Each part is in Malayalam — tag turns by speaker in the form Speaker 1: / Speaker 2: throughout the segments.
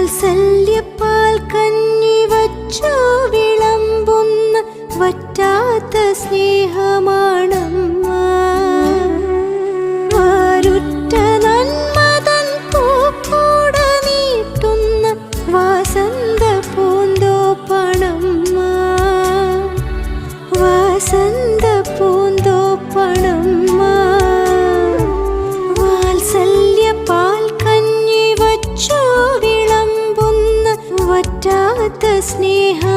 Speaker 1: വാത്സല്യപ്പാൽ കഞ്ഞി വച്ചോ स्नेह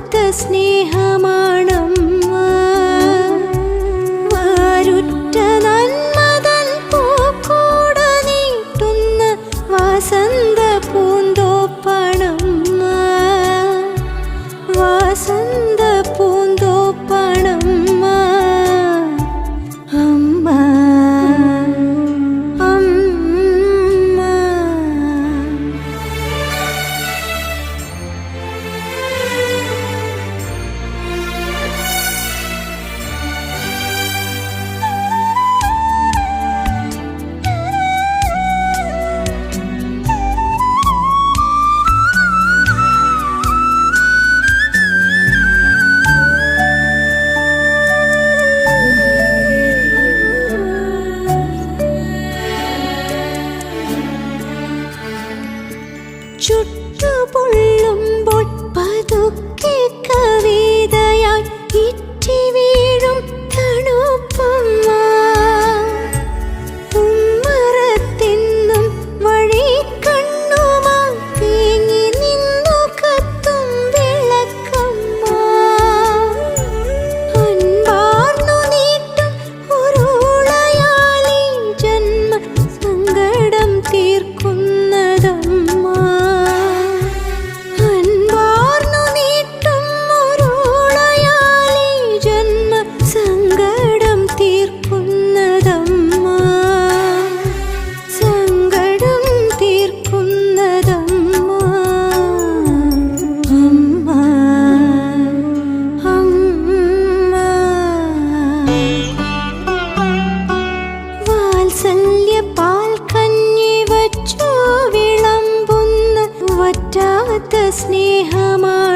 Speaker 1: കാത്ത സ്നേഹമാണമ്മ വാരുറ്റ നന്മതൻ പൂക്കൂട നീട്ടുന്ന വസന്ത പൂന്തോപ്പണമ്മ വസന്ത स्नेहमा